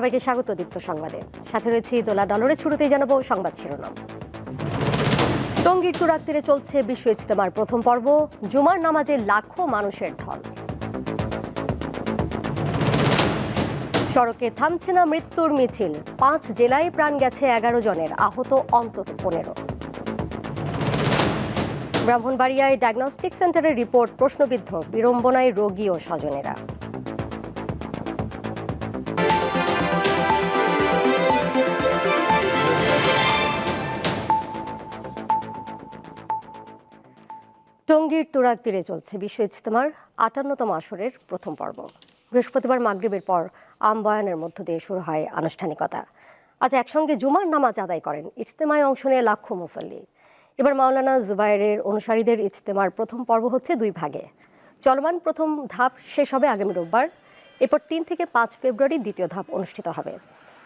সবাইকে স্বাগত দীপ্ত সংবাদে। সাথে রয়েছে দোলা ডলরের শুরুতেই জানাব সংবাদ শিরোনাম। টঙ্গীর তুরাক তীরে চলছে বিশ্ব ইজতেমার প্রথম পর্ব, জুমার নামাজে লাখো মানুষের ঢল। সড়কে থামছে না মৃত্যুর মিছিল, পাঁচ জেলায় প্রাণ গেছে এগারো জনের, আহত অন্তত পনেরো। ব্রাহ্মণবাড়িয়ায় ডায়াগনস্টিক সেন্টারের রিপোর্ট প্রশ্নবিদ্ধ, বিড়ম্বনায় রোগী ও স্বজনেরা। টঙ্গীর তুরাগ তীরে চলছে বিশ্ব ইজতেমার আটান্নতম আসরের প্রথম পর্ব। বৃহস্পতিবার মাগরিবের পর আমবয়ানের মধ্য দিয়ে শুরু হয় আনুষ্ঠানিকতা। আজ একসঙ্গে জুমার নামাজ আদায় করেন ইজতেমায় অংশ নিয়ে লাখো মুসল্লি। এবার মাওলানা জুবাইরের অনুসারীদের ইজতেমার প্রথম পর্ব হচ্ছে দুই ভাগে। চলমান প্রথম ধাপ শেষ হবে আগামী রোববার। এরপর তিন থেকে পাঁচ ফেব্রুয়ারি দ্বিতীয় ধাপ অনুষ্ঠিত হবে।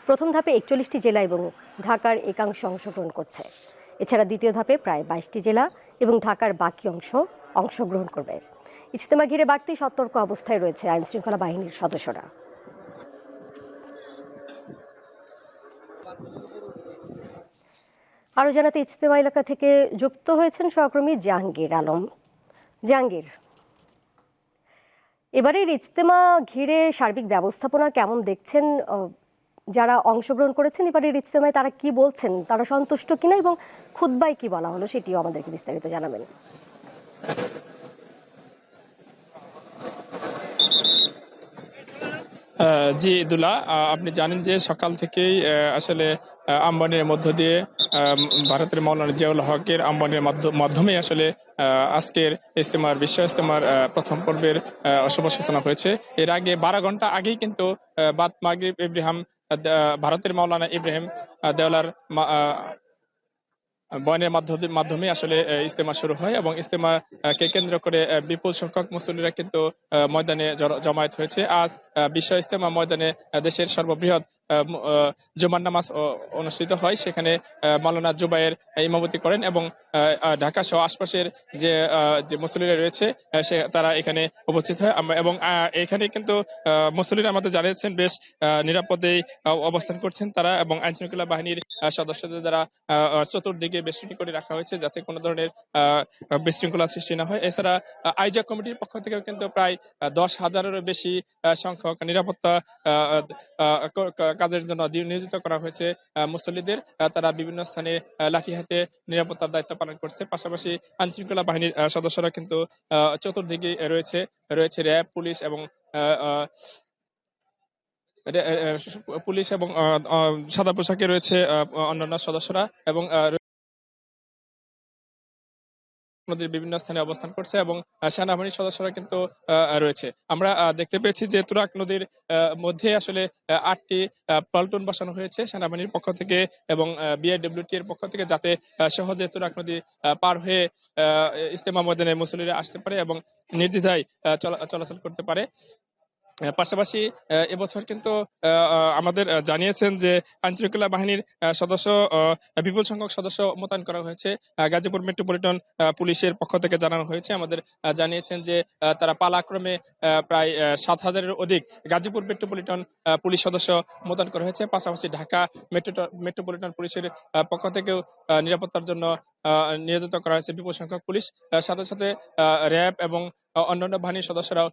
প্রথম ধাপে একচল্লিশটি জেলা এবং ঢাকার একাংশ অংশগ্রহণ করছে। এছাড়া দ্বিতীয় ধাপে প্রায় বাইশটি জেলা এবং ঢাকার বাকি অংশ অংশগ্রহণ করবে। ইজতেমা ঘিরে বাড়তি সতর্ক অবস্থায় রয়েছে আইন শৃঙ্খলা বাহিনীর সদস্যরা। আরও জানাতে, ইজতেমা এলাকা থেকে যুক্ত হয়েছেন সহকর্মী জাহাঙ্গীর আলম। জাহাঙ্গীর, এবারের ইজতেমা ঘিরে সার্বিক ব্যবস্থাপনা কেমন দেখছেন? যারা অংশগ্রহণ করেছেন এবারের ইজতেমায় তারা কি বলছেন? তারা সন্তুষ্ট কিনা এবং খুদ্বায় কি বলা হলো সেটিও আমাদেরকে বিস্তারিত জানাবেন। জি দুলা আপনি জানেন যে সকাল থেকেই আসলে আম্বানির মধ্য দিয়ে ভারতের মৌলানা জিয়াউল হকের আম্বানির মাধ্যমে আসলে আজকের ইস্তেমার বিশ্ব ইস্তেমার প্রথম পর্বের শুভ সূচনা হয়েছে। এর আগে বারো ঘণ্টা আগেই কিন্তু বাদ মাগরিব, ইব্রাহিম ভারতের মাওলানা ইব্রাহিম দেওলার বয়ানের মাধ্যমে আসলে ইস্তেমা শুরু হয় এবং ইস্তেমা কে কেন্দ্র করে বিপুল সংখ্যক মুসল্লিরা কিন্তু ময়দানে জমায়েত হয়েছে। আজ বিশ্ব ইস্তেমা ময়দানে দেশের সর্ববৃহৎ জুমার নামাজ অনুষ্ঠিত হয়। সেখানে আহ, মাওলানা জুবাইয়ের ইমামতি করেন এবং ঢাকা সহ আশপাশের যে যে মুসল্লিরা রয়েছে সে তারা এখানে উপস্থিত হয়। এবং এখানে কিন্তু আহ, মুসল্লিরা আমাদের জানিয়েছেন বেশ নিরাপদেই অবস্থান করছেন তারা এবং আইন শৃঙ্খলা বাহিনীর সদস্যদের দ্বারা চতুর্দিকে বেষ্টনী করে রাখা হয়েছে যাতে কোনো ধরনের বিশৃঙ্খলা সৃষ্টি না হয়। এছাড়া আয়োজক কমিটির পক্ষ থেকেও কিন্তু প্রায় দশ হাজারেরও বেশি সংখ্যক নিরাপত্তা কাজের জন্য নিয়োজিত করা হয়েছে মুসল্লিদের। তারা বিভিন্ন স্থানে লাঠি হাতে নিরাপত্তার দায়িত্ব পালন করছে। পাশাপাশি আইন শৃঙ্খলা বাহিনীর সদস্যরা কিন্তু চতুর্দিকে রয়েছে রয়েছে র্যাব, পুলিশ এবং পুলিশ এবং সাদা পোশাকে রয়েছে অন্যান্য সদস্যরা এবং নদীর বিভিন্ন স্থানে অবস্থান করছে এবং সেনাবাহিনীর সদস্যরা কিন্তু রয়েছে। আমরা দেখতে পেয়েছি যে তুরাক নদীর মধ্যে আসলে আটটি প্লাটুন বসানো হয়েছে সেনাবাহিনীর পক্ষ থেকে এবং বিআইডব্লিউটি এর পক্ষ থেকে যাতে সহজে তুরাক নদী পার হয়ে ইস্তেমা ময়দানে মুসলিরা আসতে পারে এবং নির্দ্বিধায় চলাচল করতে পারে। পাশাপাশি এবছর কিন্তু আমাদের জানিয়েছেন যে আইনশৃঙ্খলা বাহিনীর সদস্য বিপুল সংখ্যক সদস্য মোতায়েন করা হয়েছে। গাজীপুর মেট্রোপলিটন পুলিশের পক্ষ থেকে জানানো হয়েছে। আমাদের জানিয়েছেন যে তারা পালাক্রমে প্রায় সাত হাজারের অধিক গাজীপুর মেট্রোপলিটন পুলিশ সদস্য মোতায়েন করা হয়েছে। পাশাপাশি ঢাকা মেট্রো মেট্রোপলিটন পুলিশের পক্ষ থেকেও নিরাপত্তার জন্য নিয়োজিত করা হয়েছে বিপুল সংখ্যক পুলিশ। সাথে সাথে র্যাব এবং অন্যান্য বাহিনীর সদস্যরাও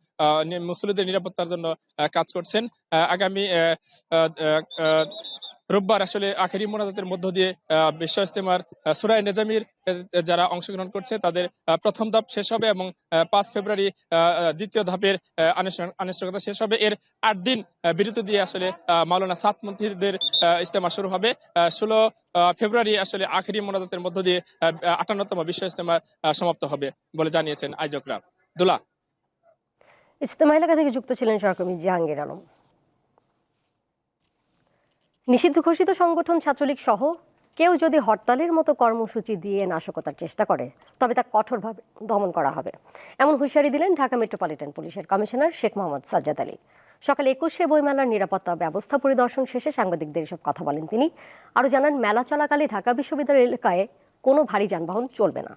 মুসলিদের নিরাপত্তার জন্য কাজ করছেন। আগামী রোববার আসলে আখেরি মোনাজাতের মধ্য দিয়ে বিশ্ব ইস্তেমার সুরায় নেজামির যারা অংশগ্রহণ করছে তাদের প্রথম ধাপ শেষ হবে এবং পাঁচ ফেব্রুয়ারি দ্বিতীয় ধাপের আনুষ্ঠানিকতা শেষ হবে। এর আট দিন বিরতি দিয়ে আসলে মাওলানা সাত মন্ত্রীদের ইস্তেমা শুরু হবে। ষোলো ফেব্রুয়ারি আসলে আখেরি মোনাজাতের মধ্য দিয়ে আটান্নতম বিশ্ব ইস্তেমা আহ, সমাপ্ত হবে বলে জানিয়েছেন আয়োজকরা দুলা। ইজতেমা এলাকা থেকে যুক্ত ছিলেন সহকর্মী জাহাঙ্গীর আলম। নিষিদ্ধ ঘোষিত সংগঠন ছাত্রলীগ সহ কেউ যদি হরতালের মতো কর্মসূচি দিয়ে নাশকতার চেষ্টা করে, তবে তা কঠোরভাবে দমন করা হবে। এমন হুঁশিয়ারি দিলেন ঢাকা মেট্রোপলিটন পুলিশের কমিশনার শেখ মোহাম্মদ সাজ্জাদ আলী। সকাল একুশে বইমেলার নিরাপত্তা ব্যবস্থা পরিদর্শন শেষে সাংবাদিকদের এসব কথা বলেন তিনি। আরও জানান, মেলা চলাকালে ঢাকা বিশ্ববিদ্যালয় এলাকায় কোনো ভারী যানবাহন চলবে না।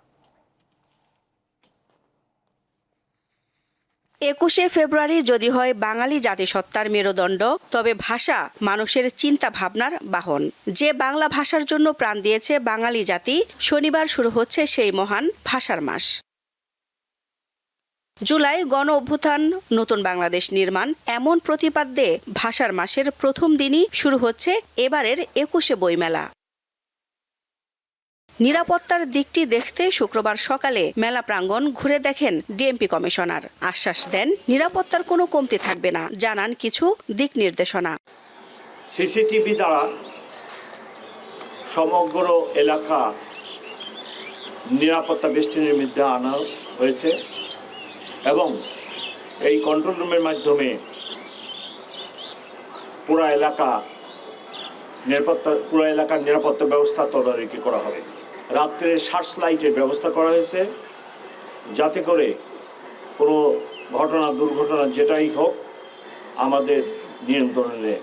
একুশে ফেব্রুয়ারি যদি হয় বাঙালি জাতিসত্তার মেরুদণ্ড, তবে ভাষা মানুষের চিন্তা ভাবনার বাহন। যে বাংলা ভাষার জন্য প্রাণ দিয়েছে বাঙালি জাতি, শনিবার শুরু হচ্ছে সেই মহান ভাষার মাস। জুলাই গণ অভ্যুত্থান, নতুন বাংলাদেশ নির্মাণ, এমন প্রতিপাদ্যে ভাষার মাসের প্রথম দিনই শুরু হচ্ছে এবারের একুশে বইমেলা। নিরাপত্তার দিকটি দেখতে শুক্রবার সকালে মেলা প্রাঙ্গণ ঘুরে দেখেন ডিএমপি কমিশনার। আশ্বাস দেন, নিরাপত্তার কোনো কমতি থাকবে না, জানান কিছু দিক নির্দেশনা। সিসিটিভি দ্বারা সমগ্র এলাকা নিরাপত্তা বেষ্টনীর মধ্যে আনা হয়েছে এবং এই কন্ট্রোল রুমের মাধ্যমে পুরা এলাকা নিরাপত্তা, পুরো এলাকার নিরাপত্তা ব্যবস্থা তদারকি করা হবে। রাত্রে সার্চ লাইটের ব্যবস্থা করা হয়েছে যাতে করে কোনো ঘটনা দুর্ঘটনা যেটাই হোক আমাদের নিয়ন্ত্রণে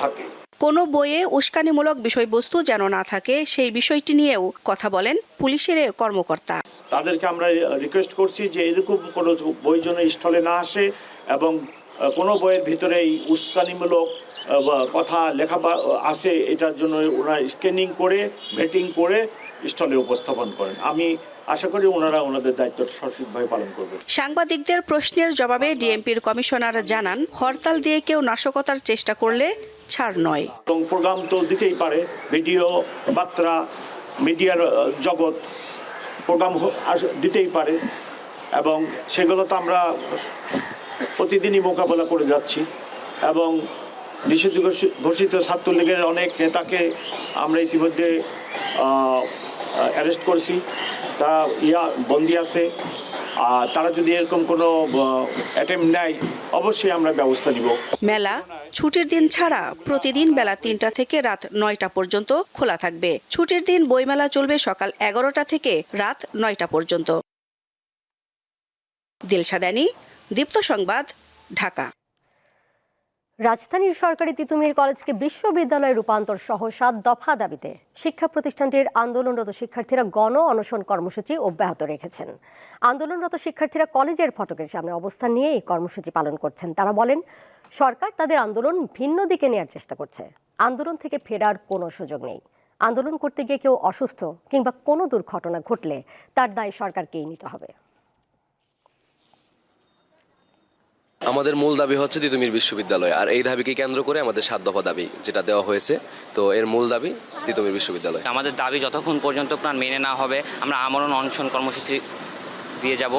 থাকে। কোনো বইয়ে উস্কানিমূলক বিষয়বস্তু যেন না থাকে সেই বিষয়টি নিয়েও কথা বলেন পুলিশের কর্মকর্তা। তাদেরকে আমরা রিকোয়েস্ট করছি যে এরকম কোনো বই যেন স্থলে না আসে এবং কোনো বইয়ের ভিতরে এই উস্কানিমূলক কথা লেখা আছে এটার জন্য ওনারা স্ক্যানিং করে ভেটিং করে স্টলে উপস্থাপন করেন। আমি আশা করি ওনারা ওনাদের দায়িত্ব সঠিকভাবে পালন করবেন সাংবাদিকদের প্রশ্নের জবাবে ডিএমপির কমিশনার জানান হরতাল দিয়ে কেউ নাশকতার চেষ্টা করলে ছাড় নয়। এবং প্রোগ্রাম তো দিতেই পারে ভিডিও বার্তা মিডিয়ার জগৎ প্রোগ্রাম দিতেই পারে। এবং সেগুলো তো আমরা প্রতিদিনই মোকাবেলা করে যাচ্ছি। এবং নিষিদ্ধ ঘোষিত ছাত্রলীগের অনেক নেতাকে আমরা ইতিমধ্যে অ্যারেস্ট করেছি। তারা ইয়া বন্দি আছে। আর তারা যদি এরকম কোনো অ্যাটেম্প নেয়, অবশ্যই আমরা ব্যবস্থা নিব। মেলা ছুটির দিন ছাড়া প্রতিদিন বেলা তিনটা থেকে রাত নয়টা পর্যন্ত খোলা থাকবে। ছুটির দিন বইমেলা চলবে সকাল এগারোটা থেকে রাত নয়টা পর্যন্ত। দিলশাদানি দীপ্ত সংবাদ, ঢাকা। রাজধানীর সরকারি তিতুমির কলেজকে বিশ্ববিদ্যালয়ে রূপান্তর সহ সাত দফা দাবিতে শিক্ষা প্রতিষ্ঠানটির আন্দোলনরত শিক্ষার্থীরা গণ অনশন কর্মসূচি অব্যাহত রেখেছেন। আন্দোলনরত শিক্ষার্থীরা কলেজের ফটকের সামনে অবস্থান নিয়ে এই কর্মসূচি পালন করছেন। তারা বলেন, সরকার তাদের আন্দোলন ভিন্ন দিকে নেয়ার চেষ্টা করছে। আন্দোলন থেকে ফেরার কোনো সুযোগ নেই। আন্দোলন করতে গিয়ে কেউ অসুস্থ কিংবা কোনো দুর্ঘটনা ঘটলে তার দায় সরকারকেই নিতে হবে। আমাদের মূল দাবি হচ্ছে তিতুমির বিশ্ববিদ্যালয় আর এই দাবিকে কেন্দ্র করে আমাদের সাত দফা দাবি যেটা দেওয়া হয়েছে। তো এর মূল দাবি তিতুমির বিশ্ববিদ্যালয়। আমাদের দাবি যতক্ষণ পর্যন্ত প্রাণ মেনে না হবে আমরা আমরণ অনশন কর্মসূচি দিয়ে যাব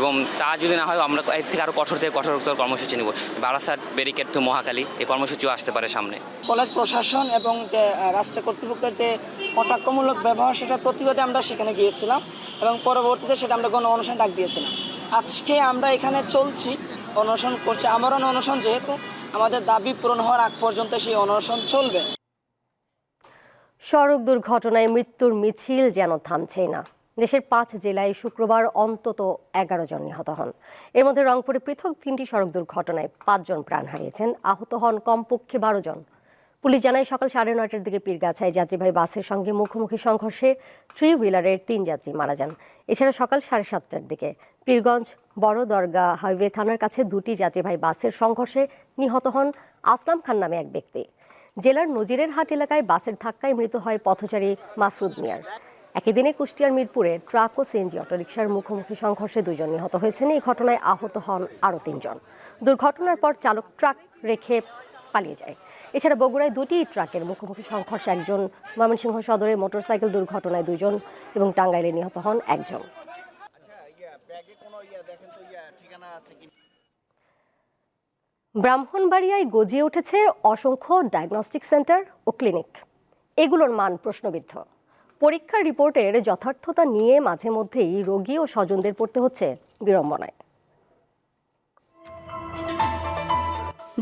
এবং তা যদি না হয় আমরা এর থেকে আরও কঠোর থেকে কঠোরতর কর্মসূচি নেব। বারাসাত ব্যারিকেড টু মহাকালী এই কর্মসূচিও আসতে পারে সামনে। কলেজ প্রশাসন এবং যে রাষ্ট্র কর্তৃপক্ষের যে কটাক্ষমূলক ব্যবহার সেটার প্রতিবাদে আমরা সেখানে গিয়েছিলাম এবং পরবর্তীতে সেটা আমরা গণ অনশন ডাক দিয়েছিলাম। আজকে আমরা এখানে চলছি অনশন করছে। আমরণ অনশন যেহেতু আমাদের দাবি পূরণ হওয়ার আগ পর্যন্ত সেই অনশন চলবে। সড়ক দুর্ঘটনায় মৃত্যুর মিছিল যেন থামছেই না। দেশের পাঁচ জেলায় শুক্রবার অন্তত এগারো জন নিহত হন। এর মধ্যে রংপুরে পৃথক তিনটি সড়ক দুর্ঘটনায় পাঁচজন প্রাণ হারিয়েছেন। আহত হন কমপক্ষে বারো জন। পুলিশ জানায় সকাল সাড়ে নয়টার দিকে পীরগাছায় যাত্রীবাহী বাসের সঙ্গে মুখোমুখি সংঘর্ষে থ্রি হুইলারের তিন যাত্রী মারা যান। এছাড়া সকাল সাড়ে সাতটার দিকে পীরগঞ্জ বড় দরগা হাইওয়ে থানার কাছে দুটি যাত্রীবাহী বাসের সংঘর্ষে নিহত হন আসলাম খান নামে এক ব্যক্তি। জেলার নজিরের হাট এলাকায় বাসের ধাক্কায় মৃত হয় পথচারী মাসুদ মিয়ার। একই দিনে কুষ্টিয়ার মিরপুরে ট্রাক ও সিএনজি অটোরিকশার মুখোমুখি সংঘর্ষে দুজন নিহত হয়েছেন। এই ঘটনায় আহত হন আরও তিনজন। দুর্ঘটনার পর চালক ট্রাক রেখে পালিয়ে যায়। এছাড়া বগুড়ায় দুটি ট্রাকের মুখোমুখি সংঘর্ষে একজন ময়মনসিংহ সদরে মোটরসাইকেল দুর্ঘটনায় দুজন এবং টাঙ্গাইলে নিহত হন একজন। ব্রাহ্মণবাড়িয়ায় গজিয়ে উঠেছে অসংখ্য ডায়াগনস্টিক সেন্টার ও ক্লিনিক। এগুলোর মান প্রশ্নবিদ্ধ। পরীক্ষার রিপোর্টের যথার্থতা নিয়ে মাঝে মধ্যেই রোগী ও স্বজনদের পড়তে হচ্ছে বিড়ম্বনায়।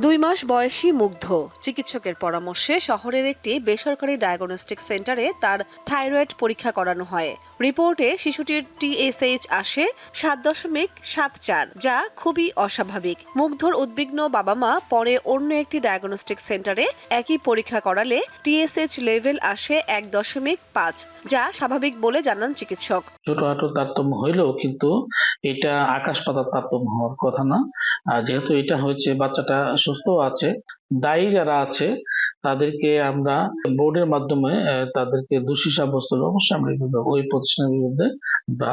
দুই মাস বয়সী মুগ্ধ। চিকিৎসকের পরামর্শে শহরের একটি বেসরকারি ডায়াগনস্টিক সেন্টারে তার থাইরয়েড পরীক্ষা করানো হয়। রিপোর্টে শিশুটির টিএসএইচ আসে সাত দশমিক সাত চার, যা খুবই অস্বাভাবিক। মুগ্ধর উদ্বিগ্ন বাবা মা পরে অন্য একটি ডায়াগনস্টিক সেন্টারে একই পরীক্ষা করালে টিএসএইচ লেভেল আসে এক দশমিক পাঁচ। যা স্বাভাবিক বলে জানান চিকিৎসক। ছোটখাটো তারতম্য হইলেও কিন্তু এটা আকাশ পাতার তারতম্য হওয়ার কথা না। আর যেহেতু এটা হয়েছে, বাচ্চাটা সুস্থ আছে, দায়ী যারা আছে, তাদেরকে আমরা বোর্ডের মাধ্যমে তাদেরকে দোষী সাব্যস্ত অবশ্যই আমরা ওই প্রতিষ্ঠানের বিরুদ্ধে আমরা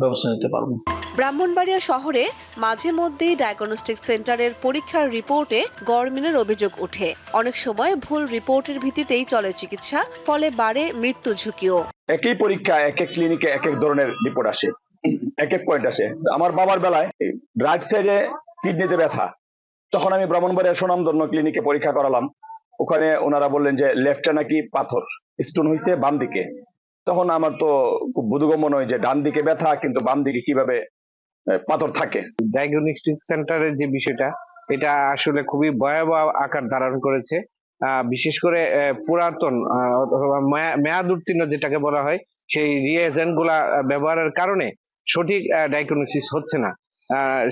ব্যবস্থা নিতে পারব। ব্রাহ্মণবাড়িয়া শহরে মাঝে মধ্যেই ডায়াগনস্টিক সেন্টারের পরীক্ষার রিপোর্টে গড়মিলের অভিযোগ ওঠে। অনেক সময় ভুল রিপোর্টের ভিত্তিতেই চলে চিকিৎসা, ফলে বাড়ে মৃত্যু ঝুঁকিও। একই পরীক্ষা, এক এক ক্লিনিকে এক এক ধরনের রিপোর্ট আসে। এক এক পয়েন্ট আসে। আমার বাবার বেলায় রাইট সাইডে কিডনিতে ব্যথা। তখন আমি ব্রাহ্মণবাড়িয়া সুনামধন্য ক্লিনিকে পরীক্ষা করালাম। ওখানে ওনারা বললেন যে লেফটে নাকি পাথর স্টোন হয়েছে বাম দিকে। তখন আমার তো খুব বোধগম্য নয় যে ডান দিকে ব্যথা, কিন্তু বাম দিকে কীভাবে পাথর থাকে। ডায়াগনস্টিক সেন্টারের যে বিষয়টা, এটা আসলে খুবই ভয়াবহ আকার ধারণ করেছে। বিশেষ করে পুরাতন মেয়াদ উত্তীর্ণ যেটাকে বলা হয়, সেই রিয়েজেন্টগুলা ব্যবহারের কারণে সঠিক ডায়াগনোসিস হচ্ছে না।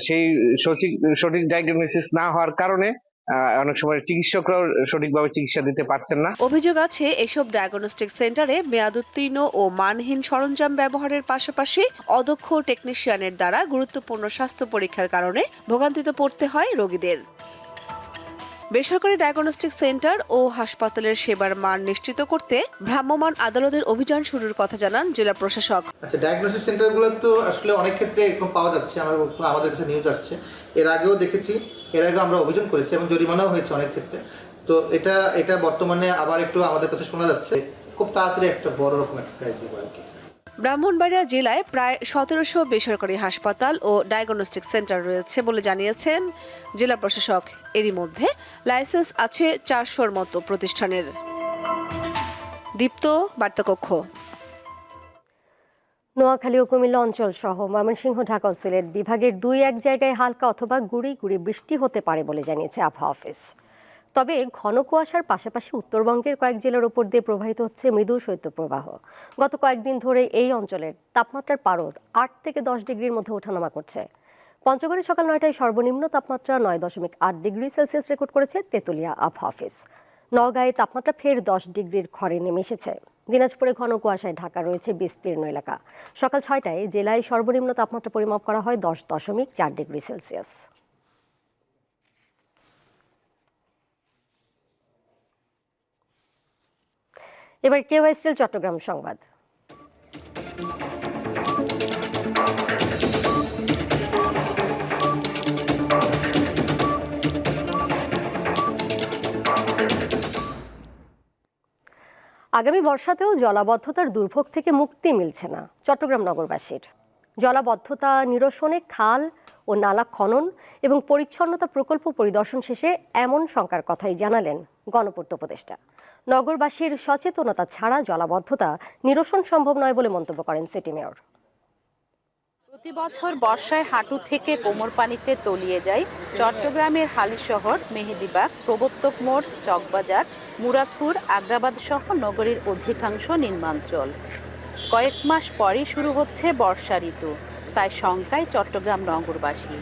সেই সঠিক সঠিক ডায়াগনোসিস না হওয়ার কারণে অনেক সময় চিকিৎসকরাও সঠিকভাবে চিকিৎসা দিতে পারছেন না। অভিযোগ আছে এসব ডায়াগনস্টিক সেন্টারে মেয়াদোত্তীর্ণ ও মানহীন সরঞ্জাম ব্যবহারের পাশাপাশি অদক্ষ টেকনিশিয়ানের দ্বারা গুরুত্বপূর্ণ স্বাস্থ্য পরীক্ষার কারণে ভোগান্তিতে পড়তে হয় রোগীদের। বেসরকারি ডায়াগনস্টিক সেন্টার ও হাসপাতালের সেবার মান নিশ্চিত করতে ভ্রাম্যমাণ আদালতের অভিযান শুরুর কথা জানান জেলা প্রশাসক। আচ্ছা ডায়াগনোসিস সেন্টারগুলো তো আসলে অনেক ক্ষেত্রে এরকম পাওয়া যাচ্ছে আমার আমাদের কাছে নিউজ আসছে। এর আগেও দেখেছি এর আগে আমরা অভিযোগ করেছি এবং জরিমানাও হয়েছে অনেক ক্ষেত্রে। তো এটা এটা বর্তমানে আবার একটু আমাদের কাছে শোনা যাচ্ছে। খুব তাড়াতাড়ি একটা বড় রকম একটা দেবো আর কি। ব্রাহ্মণবাড়িয়া জেলায় প্রায় সতেরোশো বেসরকারি হাসপাতাল ও ডায়াগনস্টিক সেন্টার রয়েছে বলে জানিয়েছেন জেলা প্রশাসক। এরই মধ্যে লাইসেন্স আছে চারশোর মতো প্রতিষ্ঠানের। দীপ্ত, বার্তাকক্ষ। নোয়াখালী ও কুমিল্লা অঞ্চল সহ ময়মনসিংহ ঢাকা ও সিলেট বিভাগের দুই এক জায়গায় হালকা অথবা গুড়ি গুড়ি বৃষ্টি হতে পারে বলে জানিয়েছে আবহাওয়া অফিস। তবে ঘন কুয়াশার পাশাপাশি উত্তরবঙ্গের কয়েক জেলার উপর দিয়ে প্রবাহিত হচ্ছে মৃদু শৈত্যপ্রবাহ। গত কয়েকদিন ধরে এই অঞ্চলের তাপমাত্রার পারদ আট থেকে দশ ডিগ্রির মধ্যে ওঠানামা করছে। পঞ্চগড়ে সকাল নয়টায় সর্বনিম্ন তাপমাত্রা নয় দশমিক আট ডিগ্রি সেলসিয়াস রেকর্ড করেছে তেতুলিয়া আবহাওয়া অফিস। নওগাঁয়ে তাপমাত্রা ফের দশ ডিগ্রির ঘরে নেমে এসেছে। দিনাজপুরে ঘন কুয়াশায় ঢাকা রয়েছে বিস্তীর্ণ এলাকা। সকাল ছয়টায় জেলায় সর্বনিম্ন তাপমাত্রা পরিমাপ করা হয় দশ দশমিক চার ডিগ্রি সেলসিয়াস। এবার কেওয়াইস্টেল চট্টগ্রাম সংবাদ। আগামী বর্ষাতেও জলাবদ্ধতার দুর্ভোগ থেকে মুক্তি মিলছে না। চট্টগ্রাম নগরবাসীর। জলাবদ্ধতা, নিরসনে খাল ও নালা খনন এবং পরিচ্ছন্নতা প্রকল্প পরিদর্শন শেষে এমন শঙ্কার কথাই জানালেন গণপূর্ত উপদেষ্টা। নগরবাসীর সচেতনতা ছাড়া জলাবদ্ধতা নিরসন সম্ভব নয় বলে মন্তব্য করেন সিটি মেয়র। প্রতি বছর বর্ষায় হাঁটু থেকে কোমর পানিতে তলিয়ে যায় চট্টগ্রামের হালিশহর, মেহেদিবাগ, প্রবর্তক মোড়, চকবাজার মুরাদপুর, আগ্রাবাদ সহ নগরীর অধিকাংশ নির্মাঞ্চল কয়েক মাস পরই শুরু হচ্ছে বর্ষা ঋতু, তাই শঙ্কায় চট্টগ্রাম নগরবাসী।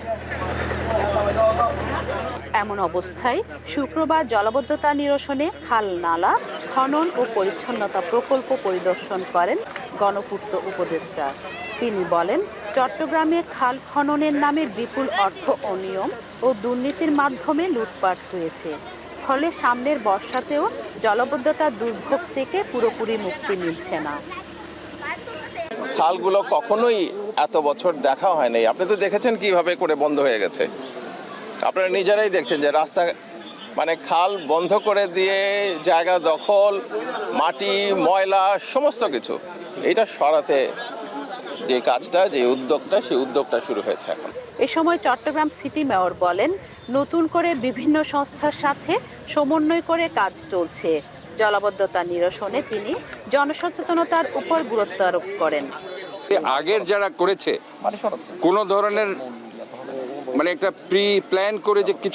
এমন অবস্থায় শুক্রবার জলাবদ্ধতা নিরসনে খাল নালা, খনন ও পরিচ্ছন্নতা প্রকল্প পরিদর্শন করেন গণপূর্ত উপদেষ্টা। তিনি বলেন, চট্টগ্রামে খাল খননের নামে বিপুল অর্থ অনিয়ম ও দুর্নীতির মাধ্যমে লুটপাট হয়েছে। ফলে সামনের বর্ষাতেও জলাবদ্ধতার দুর্ভোগ থেকে পুরোপুরি মুক্তি মিলছে না। খালগুলো কখনোই এত বছর দেখা হয়নি। আপনি তো দেখেছেন কীভাবে করে বন্ধ হয়ে গেছে। আপনারা নিজেরাই দেখছেন যে রাস্তা মানে খাল বন্ধ করে দিয়ে জায়গা দখল, মাটি, ময়লা, সমস্ত কিছু। এটা সরাতে যে কাজটা, যে উদ্যোগটা, সেই উদ্যোগটা শুরু হয়েছে এখন। এ সময় চট্টগ্রাম সিটি মেয়র বলেন নতুন করে বিভিন্ন সংস্থার সাথে সমন্বয় করে কাজ চলছে। জলাবদ্ধতা নিরসনে তিনি জনসচেতনতার উপর গুরুত্ব আরোপ করেন। আগের যারা করেছে কোনো ধরনের মানে একটা প্রি প্ল্যান করে যে কিছু